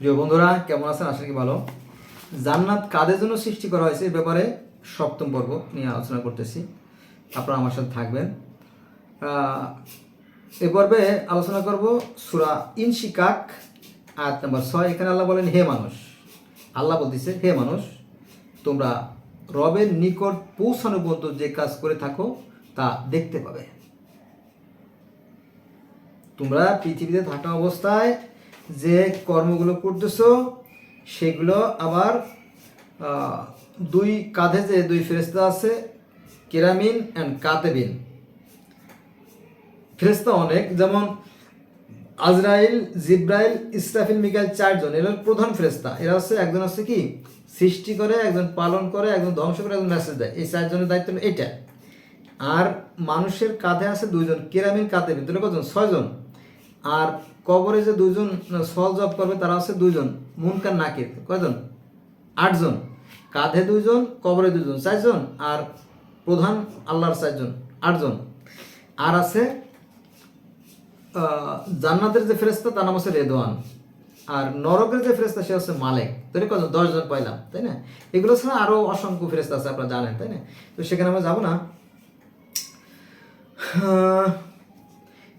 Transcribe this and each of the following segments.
প্রিয় বন্ধুরা, কেমন আছেন? আশা কি ভালো। জান্নাত কাদের জন্য সৃষ্টি করা হয়েছে এই ব্যাপারে সপ্তম পর্ব নিয়ে আলোচনা করতেছি। আপনারা আমার সাথে থাকবেন। এ পর্বে আলোচনা করব সুরা ইনশিকাক, আয়াত নাম্বার ছয়। এখানে আল্লাহ বলেন, হে মানুষ। আল্লাহ বলতেছে, হে মানুষ, তোমরা রবের নিকট পৌঁছানো পর্যন্ত যে কাজ করে থাকো, তা দেখতে পাবে। তোমরা পৃথিবীতে থাকা অবস্থায় যে কর্মগুলো করতেছো, সেগুলো আবার দুই কাঁধে যে দুই ফেরেস্তা আছে, কেরামিন অ্যান্ড কাতেবিন। ফেরেস্তা অনেক, যেমন আজরাইল, জিব্রাইল, ইসরাফিল, মিকাইল চারজন, এরা প্রধান ফেরেস্তা এরা হচ্ছে একজন হচ্ছে কি? সৃষ্টি করে, একজন পালন করে, একজন ধ্বংস করে, একজন মেসেজ দেয়। এই চারজনের দায়িত্ব এটা। আর মানুষের কাঁধে আছে দুইজন, কেরামিন কাঁধে ভিতরে কজন ছয়জন। আর কবরে যে দুজন সল জব করবে, তারা হচ্ছে দুইজন, মুনকার নাকির। কয়জন? আটজন। কাঁধে দুইজন, কবরে দুজন চারজন, আর প্রধান আল্লাহর চারজন, আটজন। আর আছে জান্নাতের যে ফেরেস্তা তার নাম হচ্ছে রেদওয়ান। আর নরকের যে ফেরেস্তা সে হচ্ছে মালেক। তাহলে কত দশজন পাইলাম, তাই না? এগুলো ছাড়া আরও অসংখ্য ফেরেস্তা আছে, আপনারা জানেন, তাই না? তো সেখানে আমরা যাব না।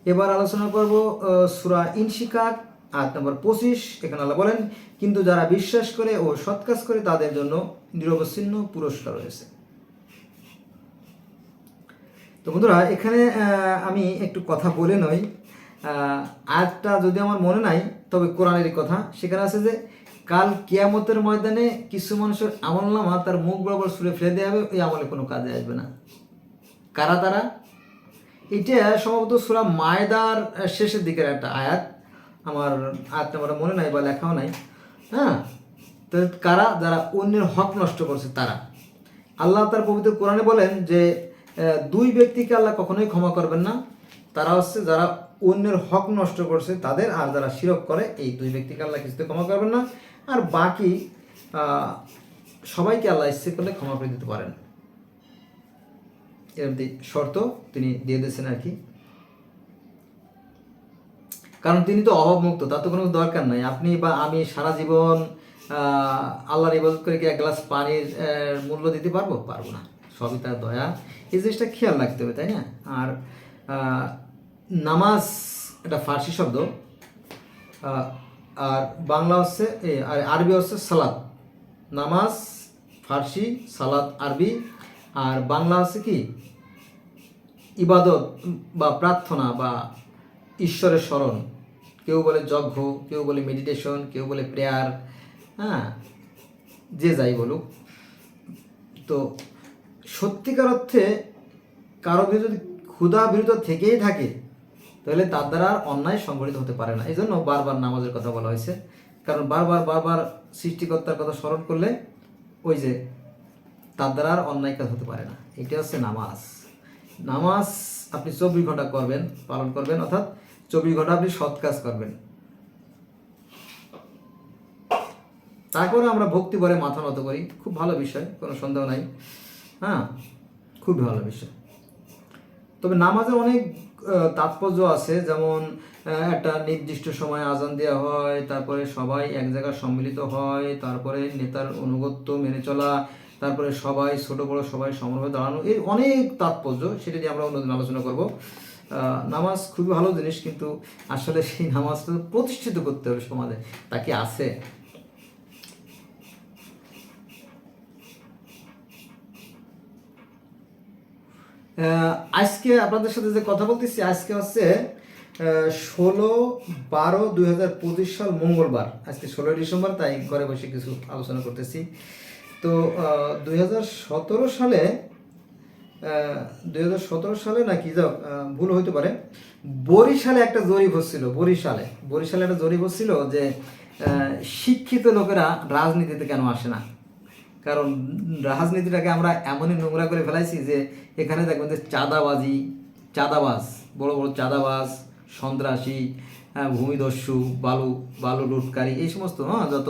এবার আলোচনা করব সুরা ইনশিকাক আট নম্বর পঁচিশ। এখানে আল্লাহ বলেন, কিন্তু যারা বিশ্বাস করে ও সৎ কাজ করে, তাদের জন্য নিরবচ্ছিন্ন পুরস্কার রয়েছে। তো বন্ধুরা, এখানে আমি একটু কথা বলে নই। আয়াতটা যদি আমার মনে নাই, তবে কোরআনেরই কথা। সেখানে আছে যে, কাল কিয়ামতের ময়দানে কিছু মানুষের আমল নামা তার মুখ বরাবর সুরে ফেলে দেওয়া হবে, ওই আমলে কোনো কাজে আসবে না। কারা তারা? এটা সম্ভবত সুরা মায়দার শেষের দিকের একটা আয়াত। আমার আয়াত আমার মনে নাই বা লেখাও নাই। হ্যাঁ? তো কারা? যারা অন্যের হক নষ্ট করছে, তারা। আল্লাহ তার পবিত্র কোরআনে বলেন যে দুই ব্যক্তিকে আল্লাহ কখনোই ক্ষমা করবেন না। তারা হচ্ছে যারা অন্যের হক নষ্ট করছে, তাদের আর যারা শিরক করে, এই দুই ব্যক্তিকে আল্লাহ কিছুতে ক্ষমা করবেন না। আর বাকি সবাইকে আল্লাহ ইচ্ছে করলে ক্ষমা করে দিতে পারেন। এরকম শর্ত, তিনি দিয়ে দিয়েছেন আর কি। কারণ তিনি তো অভাবমুক্ত, তার তো কোনো দরকার নাই। আপনি বা আমি সারা জীবন আল্লাহর ইবাদত করে কি এক গ্লাস পানির মূল্য দিতে পারব? পারব না। সবই তার দয়া। এই জিনিসটা খেয়াল রাখতে হবে, তাই না? আর নামাজ এটা ফার্সি শব্দ আর বাংলা হচ্ছে আর আরবি হচ্ছে সালাদ নামাজ, ফার্সি সালাদ আরবি। আর বাংলা হচ্ছে কি? ইবাদত বা প্রার্থনা বা ঈশ্বরের স্মরণ। কেউ বলে যজ্ঞ, কেউ বলে মেডিটেশন কেউ বলে প্রেয়ার হ্যাঁ যে যাই বলুক। তো সত্যিকার অর্থে কারও বিরুদ্ধে যদি ক্ষুধা বিরুদ্ধ থেকেই থাকে, তাহলে তার দ্বারা আর অন্যায় সংগঠিত হতে পারে না। এই জন্য বারবার নামাজের কথা বলা হয়েছে। কারণ বারবার বারবার সৃষ্টিকর্তার কথা স্মরণ করলে ওই যে তার দ্বারা আর অন্যায় কাজ হতে পারে না। এটা হচ্ছে নামাজ। নামাজ আপনি চব্বিশ ঘণ্টা করবেন, পালন করবেন, অর্থাৎ চব্বিশ ঘণ্টা আপনি সৎ কাজ করবেন। তারপরে আমরা ভক্তি ভরে মাথা নত করি, খুব ভালো বিষয়, কোনো সন্দেহ নাই। হ্যাঁ খুব ভালো বিষয়। তবে নামাজের অনেক তাৎপর্য আছে, যেমন একটা নির্দিষ্ট সময় আজান দেওয়া হয়, তারপরে সবাই এক জায়গায় সম্মিলিত হয়, তারপরে নেতার অনুগত্য মেনে চলা তারপরে সবাই, ছোট, বড় সবাই সমভাবে দাঁড়ানো এই অনেক তাৎপর্য, সেটা নিয়ে আমরা অন্যদিন আলোচনা করব। নামাজ খুবই ভালো জিনিস, কিন্তু আসলে সেই নামাজটা প্রতিষ্ঠিত করতে হবে সমাজে। তা কি আছে? আজকে আপনাদের সাথে যে কথা বলতেছি, আজকে হচ্ছে ষোলো বারো দুই সাল মঙ্গলবার। আজকে ষোলোই ডিসেম্বর, তাই ঘরে বসে কিছু আলোচনা করতেছি। তো দুই হাজার সতেরো সালে দুই হাজার সতেরো সালে নাকি আহ, ভুল হইতে পারে বরিশালে একটা জরিপ হচ্ছিল বরিশালে। বরিশালে একটা জরিপ হচ্ছিল যে শিক্ষিত লোকেরা রাজনীতিতে কেন আসে না? কারণ রাজনীতিটাকে আমরা এমনই নোংরা করে ফেলাইছি যে এখানে দেখবেন যে চাঁদাবাজি চাঁদাবাজ বড় বড় চাঁদাবাজ সন্ত্রাসী ভূমিদস্যু, বালু বালু লুটকারী, এই সমস্ত হ্যাঁ যত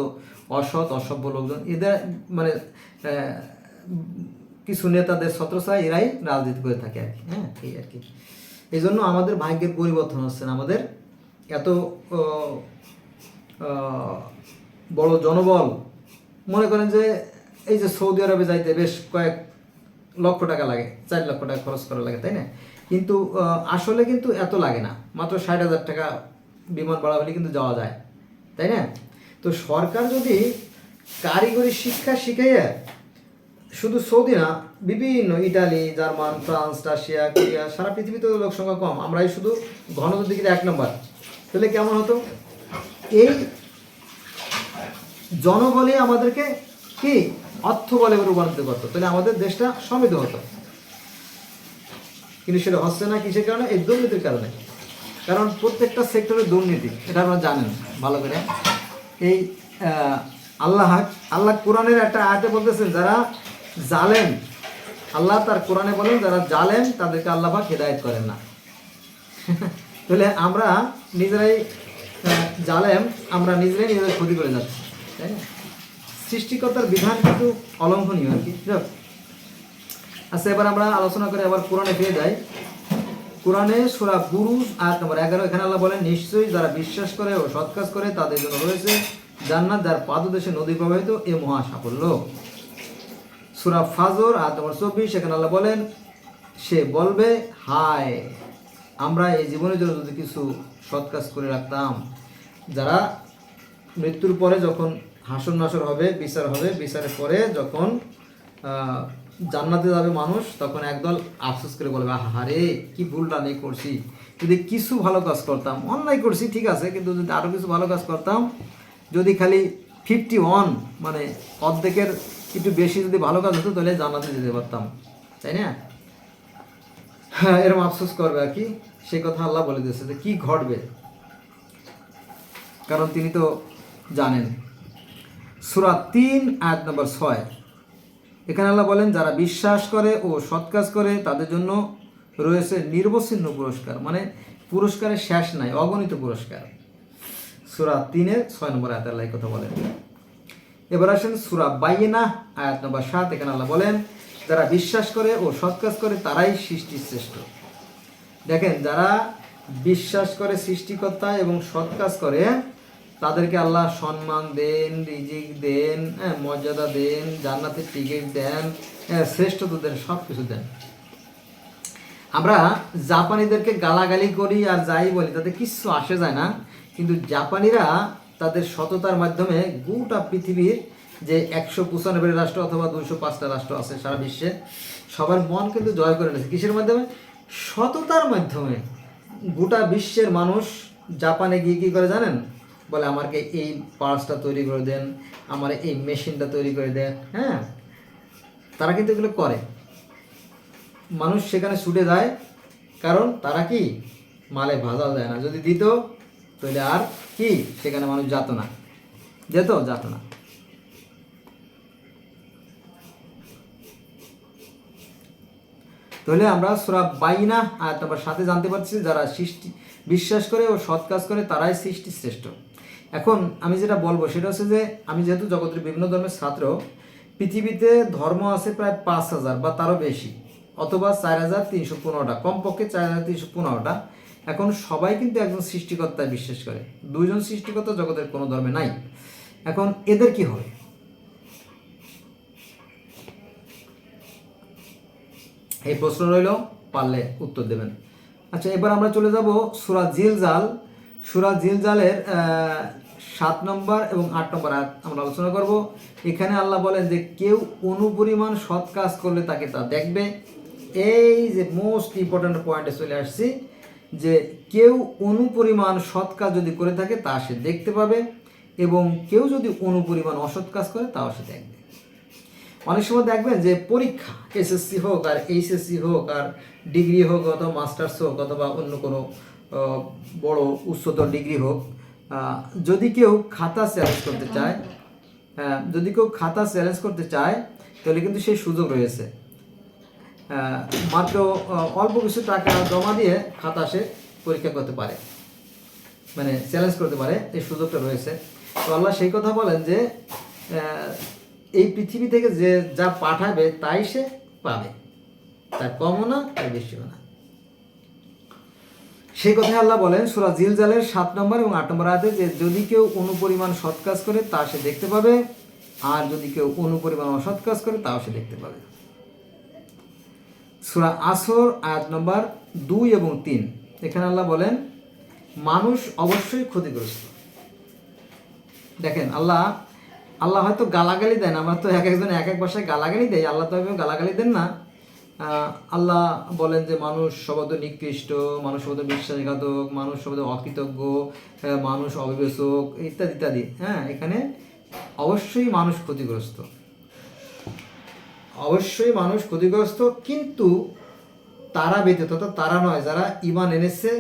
অসৎ, অসভ্য লোকজন, এদের মানে কিছু নেতাদের ছত্রছায় এরাই রাজনীতি করে থাকে আর কি হ্যাঁ এই আর কি। এই জন্য আমাদের ভাগ্যের পরিবর্তন হচ্ছে না, আমাদের এত বড় জনবল। মনে করেন যে, এই যে সৌদি আরবে যাইতে বেশ কয়েক লক্ষ টাকা লাগে, চার লক্ষ টাকা খরচ করা লাগে, তাই না? কিন্তু আসলে কিন্তু এত লাগে না, মাত্র ষাট হাজার টাকা বিমান হলে কিন্তু যাওয়া যায়, তাই না? তো সরকার যদি কারিগরি শিক্ষা শিখাইয়া শুধু সৌদি না, বিভিন্ন Italy, German, France, Russia, Korea, সারা পৃথিবীতে লোক সংখ্যা কম, আমরাই শুধু ঘনত্ব দিকে এক নম্বর, তাহলে কেমন হতো? এই জনবলে আমাদেরকে কি? অর্থ বলে রূপান্তরিত করতো, তাহলে আমাদের দেশটা সমৃদ্ধ হতো। কিন্তু সেটা হচ্ছে না কিসের কারণে? এই দুর্নীতির কারণে। কারণ প্রত্যেকটা সেক্টরে দুর্নীতি, এটা আপনারা জানেন, ভালো করে। এই আল্লাহ আল্লাহ কোরআনের একটা আয়াতে বলতেছেন যারা জালেম, আল্লাহ তার কোরআনে বলেন, যারা জালেম, তাদেরকে আল্লাহ পাক হেদায়ত করেন না। তাহলে আমরা নিজেরাই জালেম, আমরা নিজেরাই নিজেদের ক্ষতি করে যাচ্ছি, তাই না? সৃষ্টিকর্তার বিধান কিন্তু অলঙ্ঘনীয় আর কি। আচ্ছা এবার আমরা আলোচনা করে আবার কোরআনে ফিরে যাই। কোরআনে সুরা বুরুজ, আয়াত নম্বর এগারো, এখানে আল্লাহ বলেন, নিশ্চয়ই যারা বিশ্বাস করে ও সৎ কাজ করে, তাদের জন্য রয়েছে জান্নাত, যার পাদদেশে নদী প্রবাহিত এ মহা সাফল্য সুরা ফাজর, আয়াত নম্বর চব্বিশ, এখানে আল্লাহ বলেন, সে বলবে, হায়, আমরা এই জীবনের জন্য যদি কিছু সৎ কাজ করে রাখতাম। যারা মৃত্যুর পরে যখন হাসর নাসর হবে, বিচার হবে, বিচারের পরে যখন জান্নাতে যাবে মানুষ, তখন একদল আফসোস করে বলবে, আহারে, কি ভুলটা নেই করছি। যদি কিছু ভালো কাজ করতাম, অন্যায় করছি, ঠিক আছে, কিন্তু যদি আরও কিছু ভালো কাজ করতাম, যদি খালি ফিফটি ওয়ান মানে অর্ধেকের একটু বেশি যদি ভালো কাজ হতো, তাহলে জান্নাতে যেতে পারতাম, তাই না? হ্যাঁ এরকম আফসোস করবে আর কি। সে কথা আল্লাহ বলে দিয়েছে যে, কি ঘটবে? কারণ তিনি তো জানেন। সুরা তিন, আয়াত নম্বর ছয়। এখানে আল্লাহ বলেন, যারা বিশ্বাস করে ও সৎ কাজ করে, তাদের জন্য রয়েছে নির্বচ্ছিন্ন পুরস্কার। মানে পুরস্কারের শেষ নাই, অগণিত পুরস্কার। সুরা তিনের ছয় নম্বর আয়াত আল্লাহ কথা বলেন। এবার আসেন সুরা বাইনা, আয়াত নম্বর সাত, এখানে আল্লাহ বলেন, যারা বিশ্বাস করে ও সৎ কাজ করে, তারাই সৃষ্টির শ্রেষ্ঠ। দেখেন, যারা বিশ্বাস করে সৃষ্টিকর্তা এবং সৎ কাজ করে তাদেরকে আল্লাহ সম্মান দেন রিজিক দেন হ্যাঁ, মর্যাদা দেন জান্নাতের টিকিট দেন হ্যাঁ, শ্রেষ্ঠত্ব দেন সব কিছু দেন। আমরা জাপানিদেরকে গালাগালি করি আর যাই বলি তাদের কিচ্ছু আসে যায় না। কিন্তু জাপানিরা তাদের সততার মাধ্যমে গোটা পৃথিবীর যে একশো পঁচানব্বই রাষ্ট্র অথবা দুশো পাঁচটা রাষ্ট্র আছে সারা বিশ্বে সবার মন কিন্তু জয় করে নিয়েছে। কিসের মাধ্যমে? সততার মাধ্যমে। গোটা বিশ্বের মানুষ জাপানে গিয়ে কী করে জানেন? বলে আমাকে এই পার্সটা তৈরি করে দেন, আমার এই মেশিনটা তৈরি করে দেন। হ্যাঁ? তারা কিন্তু এগুলো করে। মানুষ সেখানে ছুটে যায়, কারণ তারা কি? মালে ভাজাও দেয় না। যদি দিত, তাহলে আর কি? সেখানে মানুষ যেত না। যেত যেত না। তাহলে আমরা সুরা বাইনা আর তারপর সাথে জানতে পারছি, যারা সৃষ্টি, বিশ্বাস করে ও সৎ কাজ করে, তারাই সৃষ্টি শ্রেষ্ঠ। এখন আমি যেটা বলব সেটা হচ্ছে যে আমি যেহেতু জগতের বিভিন্ন ধর্মের ছাত্র, পৃথিবীতে ধর্ম আছে প্রায় পাঁচ হাজার বা তারও বেশি, অথবা চার হাজার তিনশো পনেরোটা, কমপক্ষে চার হাজার তিনশো পনেরোটা। এখন সবাই কিন্তু একজন সৃষ্টিকর্তায় বিশ্বাস করে, দুইজন সৃষ্টিকর্তা জগতের কোনো ধর্মে নাই। এখন এদের কি হবে? এই প্রশ্ন রইল, পারলে উত্তর দেবেন। আচ্ছা এবার আমরা চলে যাব সুরা জিলজাল। সুরা জিলজালের সাত নম্বর এবং আট নম্বর আয়াত আমরা আলোচনা করব। এখানে আল্লাহ বলেন যে, কেউ অনুপরিমাণ সৎ কাজ করলে তাকে তা দেখবে। এই যে মোস্ট ইম্পর্ট্যান্ট পয়েন্টে চলে আসছি, যে কেউ অনুপরিমাণ সৎ কাজ যদি করে থাকে, তা সে দেখতে পাবে এবং কেউ যদি অনুপরিমাণ অসৎ কাজ করে, তাও সে দেখবে। অনেক সময় দেখবেন যে পরীক্ষা এসএসসি হোক আর এইচএসসি হোক আর ডিগ্রি হোক অথবা মাস্টার্স হোক অথবা অন্য কোনো বড় উচ্চতর ডিগ্রি হোক যদি কেউ খাতা চ্যালেঞ্জ করতে চায় হ্যাঁ যদি কেউ খাতা চ্যালেঞ্জ করতে চায়, তাহলে কিন্তু সেই সুযোগ রয়েছে। মাত্র অল্প কিছু টাকা জমা দিয়ে খাতা সে পরীক্ষা করতে পারে। মানে চ্যালেঞ্জ করতে পারে, এই সুযোগটা রয়েছে। তো আল্লাহ সেই কথা বলেন যে এই পৃথিবী থেকে যে যা পাঠাবে, তাই সে পাবে। তার কমও না, তার বেশিও না। সেই কথায় আল্লাহ বলেন, সুরা জিলজালের সাত নম্বর এবং আট নম্বর আয়াতে যে, যদি কেউ অনুপরিমাণ সৎ কাজ করে, তা সে দেখতে পাবে। আর যদি কেউ অনুপরিমাণ অসৎ কাজ করে, তাও সে দেখতে পাবে। সুরা আসর, আয়াত নম্বর দুই এবং তিন। এখানে আল্লাহ বলেন, মানুষ অবশ্যই ক্ষতিগ্রস্ত। দেখেন, আল্লাহ আল্লাহ হয়তো গালাগালি দেন, আমরা তো এক একজন এক এক ভাষায় গালাগালি দেয় আল্লাহ তো গালাগালি দেন না। আল্লাহ বলেন যে মানুষ সবাদ নিকৃষ্ট, মানুষ সবাদ বিশ্বাসঘাতক, মানুষ সবাদ অকৃতজ্ঞ মানুষ অবিবেচক, ইত্যাদি ইত্যাদি। হ্যাঁ এখানে অবশ্যই মানুষ ক্ষতিগ্রস্ত। অবশ্যই মানুষ ক্ষতিগ্রস্ত, কিন্তু তারা ব্যতীত, অর্থাৎ তারা নয়, যারা ইমান এনেছে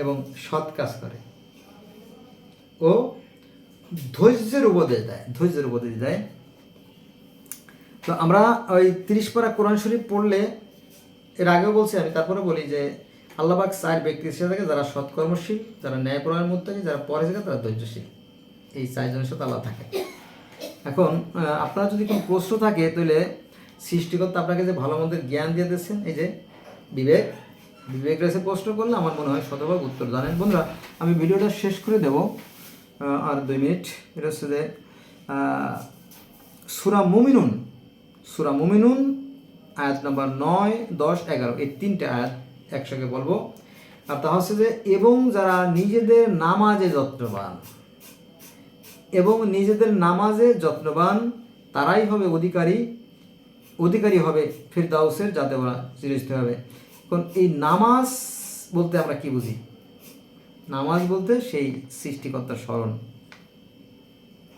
এবং সৎ কাজ করে। ও ধৈর্যের উপদেশ দেয়, ধৈর্যের উপদেশ দেয়। তো আমরা ওই তিরিশ পারা কোরআন শরীফ পড়লে এর আগেও বলছি আমি তারপরে বলি যে আল্লাহবাক চার ব্যক্তির সাথে থাকে, যারা সৎকর্মশীল, যারা ন্যায়পরায়ণ মুত্তাকি যারা পরে থাকে, তারা ধৈর্যশীল। এই চারজনের সাথে আল্লাহ থাকে। এখন আপনার যদি কোনো প্রশ্ন থাকে, তাহলে সৃষ্টিকর্তা আপনাকে যে ভালো মন্দের জ্ঞান দিয়ে দিচ্ছেন এই যে বিবেক বিবেক রেসে প্রশ্ন করলে আমার মনে হয় শতভাগ উত্তর জানেন। বন্ধুরা, আমি ভিডিওটা শেষ করে দেব। আর দুই মিনিট, এটা হচ্ছে যে সুরা মুমিনুন। সুরা মুমিনুন, আয়াত নাম্বার নয়, দশ, এগারো। এই তিনটে আয়াত একসঙ্গে বলব। আর তা হচ্ছে যে, এবং যারা নিজেদের নামাজে যত্নবান, এবং নিজেদের নামাজে যত্নবান, তারাই হবে অধিকারী। অধিকারী হবে ফিরদাউসের, যাতে ওরা চিরস্থায়ী হবে। এখন এই নামাজ বলতে আমরা কি বুঝি? নামাজ বলতে সেই সৃষ্টিকর্তার স্মরণ।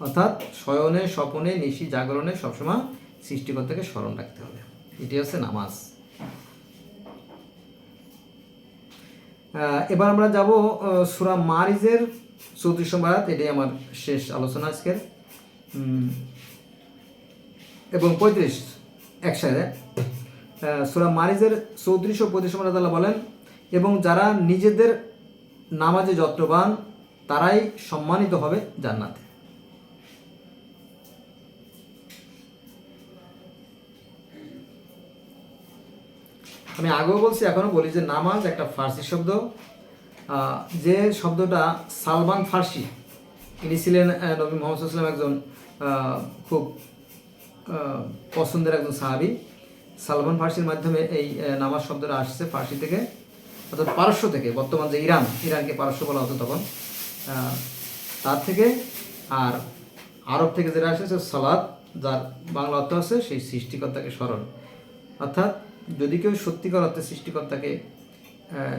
অর্থাৎ শয়নে, স্বপনে, নিশি, জাগরণে সবসময় সৃষ্টিকর্তাকে স্মরণ রাখতে হবে। এটি হচ্ছে নামাজ। এবার আমরা যাব সুরা মারিজের চৌত্রিশ আয়াত। এটাই আমার শেষ আলোচনা আজকের। এবং পঁয়ত্রিশ একসাথে আহ, সুরা মারিজের চৌত্রিশ ও পঁয়ত্রিশ নম্বর আল্লাহ বলেন এবং যারা নিজেদের নামাজে যত্নবান তারাই সম্মানিত হবে জান্নাতে। আমি আগেও বলছি, এখনও বলি যে নামাজ একটা ফার্সি শব্দ। যে শব্দটা সালমান ফার্সি, ইনি ছিলেন নবী মোহাম্মদ সাল্লাম একজন খুব পছন্দের একজন সাহাবি। সালমান ফার্সির মাধ্যমে এই নামাজ শব্দটা আসছে ফার্সি থেকে, অর্থাৎ পারস্য থেকে, বর্তমান যে ইরান, ইরানকে পারস্য বলা হতো তখন। তার থেকে, আর আরব থেকে যেটা আসে সালাদ যার বাংলা অর্থ আছে, সেই সৃষ্টিকর্তাকে স্মরণ। অর্থাৎ যদি কেউ সত্যিকার অর্থে সৃষ্টিকর্তাকে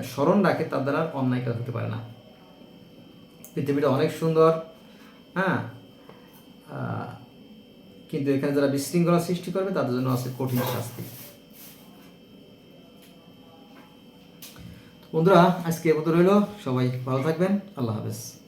স্মরণ রাখে, তার দ্বারা অন্যায় কাজ হতে পারে না। পৃথিবীটা অনেক সুন্দর হ্যাঁ? কিন্তু এখানে যারা বিশৃঙ্খলা সৃষ্টি করবে, তাদের জন্য আছে কঠিন শাস্তি। বন্ধুরা, আজকে এ মতো রইল। সবাই ভালো থাকবেন। আল্লাহ হাফেজ।